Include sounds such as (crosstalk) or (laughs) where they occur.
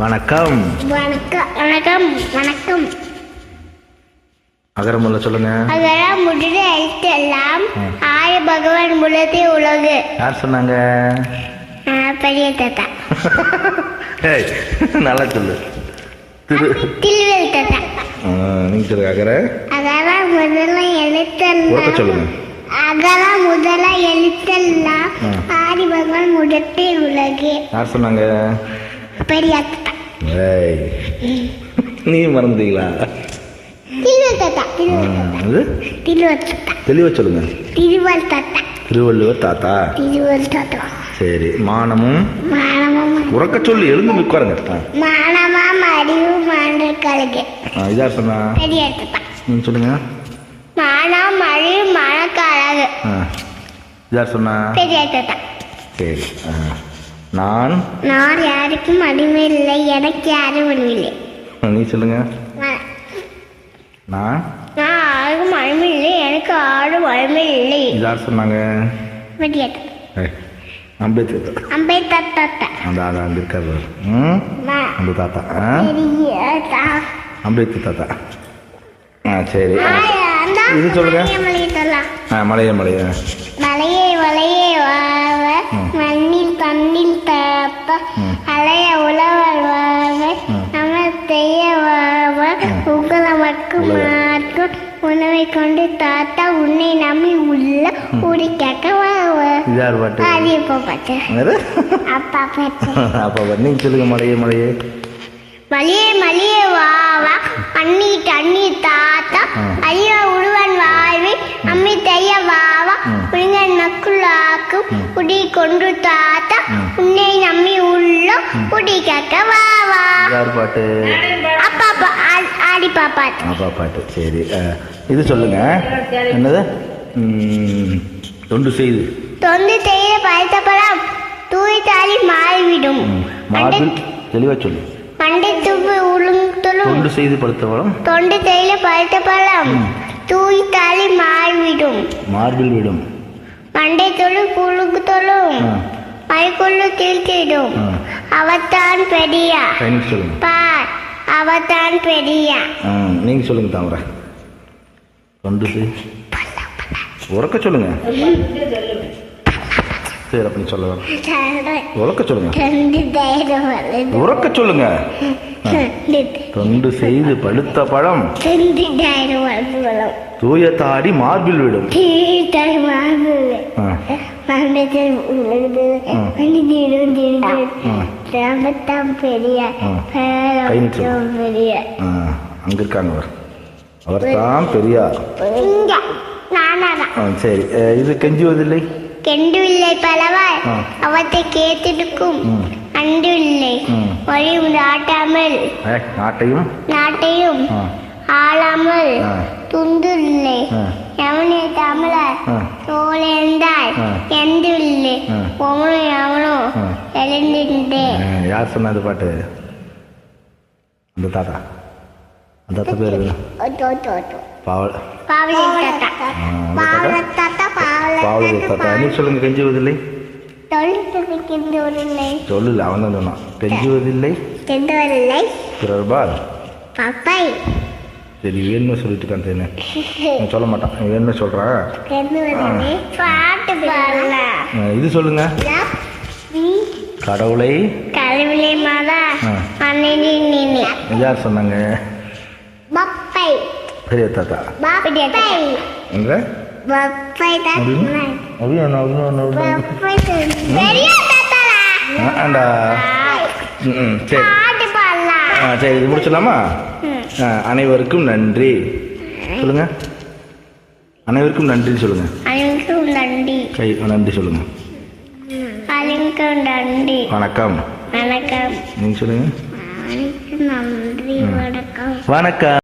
வணக்கம். வணக்கம் வணக்கம் வணக்கம். அகரமுல்ல சொல்லுங்க. அதெல்லாம் முடிஞ்ச எழுத்தெல்லாம். ஆய பகவான் முழத்தே உலகு. யார் சொன்னாங்க? பெரிய தாத்தா. ஏய் நல்லா சொல்லு. திரு. திருவேல் தாத்தா. நீங்க சொல்லுங்க அகர. அதெல்லாம் முதல்ல எழுத்தெல்லாம் சொல்லுங்க. அதெல்லாம் முதல்ல எழுத்தெல்லாம். ஆதி பகவான் முழத்தே உலகு. யார் சொன்னாங்க? பெரிய தாத்தா. நீ இது திருவேல் தாத்தா தெளிவா சொல்லுங்க. திருவள்ளுவர் தாத்தா. சரி மானமும் மானமும் உறக்க சொல்லி எழுந்து உட்காருங்க. மானமாம் அறிவு மாண்டர்களுக்கு ஆ, இது சொன்னா? சொல்லுங்க. மானம் அறிவு மனக்கழகு இது சொன்னா? சரி. நான் நான் யாருக்கும் அடிமை இல்லை. எனக்கு யாரும் இல்லை ஆ, நீ சொல்லுங்க. நான் நான் யாருக்கும் அடிமை இல்லை எனக்கு யாரும் அடிமை இல்லை யார் சொன்னாங்க? தாத்தா. அம்பேத்கர். அம்பேத்கர் தாத்தா. அந்த. ம்? அந்த தாத்தா. தாத்தா. அம்பேத்கர் தாத்தா. ஆ சரி. இது சொல்லுங்க. மலையை ஆ மலைய மலைய. மலையே வலையே வாவ ம். மண்ணில் தண்ணில் தாப்ப. உணவை கொண்டு தாத்தா உன்னை நம்பி உள்ள ஊடி கேட்க பாட்டு? அது இப்போ பாட்டு? அப்பா பாட்டு. (laughs) அப்பா பாட்டு. நீங்கள் சொல்லுங்க மலைய மலையே. மலியே மலியே வாவா. அண்ணி தண்ணி தாத்தா. ஐயா உழுவன் வாழ்வி அம்மி தைய வாவா. ம். உங்கள் நக்குள்ளாக்கும். ம். குடி கொண்டு தாத்தா. உன்னை நம்பி உள்ள குடி கேட்க வாவா. யார் பாட்டு? அப்பா பா- ஆ- ஆடி பாப்பா அப்பா பாட்டு சரி இது சொல்லுங்க. என்னது? தொண்டு செய்து. தொண்டு செய்ய பழுத்த பழம் தூய் தாலி மாறிவிடும். மார்பில் தெளிவாக சொல்லு. மண்டை துப்பு உளுந்துளும் தொண்டு செய்து படுத்தவளம் தொண்டு செய்ய பழுத்த பழம். தூய் தாலி மாறிவிடும். மார்பில் விடும். மண்டை தொழு புழுகு தொழும் மைக்குள்ளு தீர்த்திடும் ஆ. அவத்தான் பெரியா. சொல்லுங்க. பார். அவத்தான் பெரியா. ஆ நீங்கள் சொல்லுங்க தாமரை. செய் உறக்க சொல்லுங்க. சரி அப்படி சொல்ல. உறக்க சொல்லுங்க. ரெண்டு உறக்க சொல்லுங்க. ரெண்டு தொண்டு செய்து பழுத்த பழம். ரெண்டு தூய தாடி மார்பில் விடும். தீர்த்தாய் ராமத்தான் பெரியா பெரியா. அங்க இருக்காங்க அவர் அவர் தான் பெரியார் சரி. இது கெஞ்சுவதில்லை கெண்டு இல்லை பலவாய். அவத்தை கேத்திருக்கும் ம். அண்டு இல்லை. நாட்டாமல் நாட்டையும்? நாட்டையும் ஆளாமல். துண்டு இல்லை. எவனே. தோழந்தாய் ஆ. எந்து இல்லை. ஆ. யார் சொன்னது பாட்டு? அந்த தாத்தா. அந்த தாத்தா பேர் பாவல் பாவலை தாத்தா. அந்த நீ சொல்லுங்க கெஞ்சுவதில்லை? சொல்லல அவன் தான் சொன்னான். கெஞ்சுவதில்லை? பிறர்பால்? சரி வேணுமே சொல்லிட்டு என்ன நான் சொல்ல மாட்டான். இவன் வேணுமே சொல்கிறான் இது சொல்லுங்க. கடவுளை? கடவுளை மாதா யார் சொன்னாங்க? பப்பை. பெரிய தாத்தா. பப்பை. ஒன்று, அப்படின்னு ஒன்று. பப்பை பெரிய தாத்தாடா. ஆ, ஆண்டா. ம், சரி. பாட்டு பாடலாம் ஆ சரி இது முடிச்சிடலாமா? அனைவருக்கும் நன்றி. சொல்லுங்க. அனைவருக்கும் நன்றி சொல்லுங்க. அனைவருக்கும் நன்றி. கை நன்றி சொல்லுங்க. அனைவருக்கும் நன்றி. வணக்கம். வணக்கம். நீங்க சொல்லுங்க. நன்றி வணக்கம். வணக்கம்.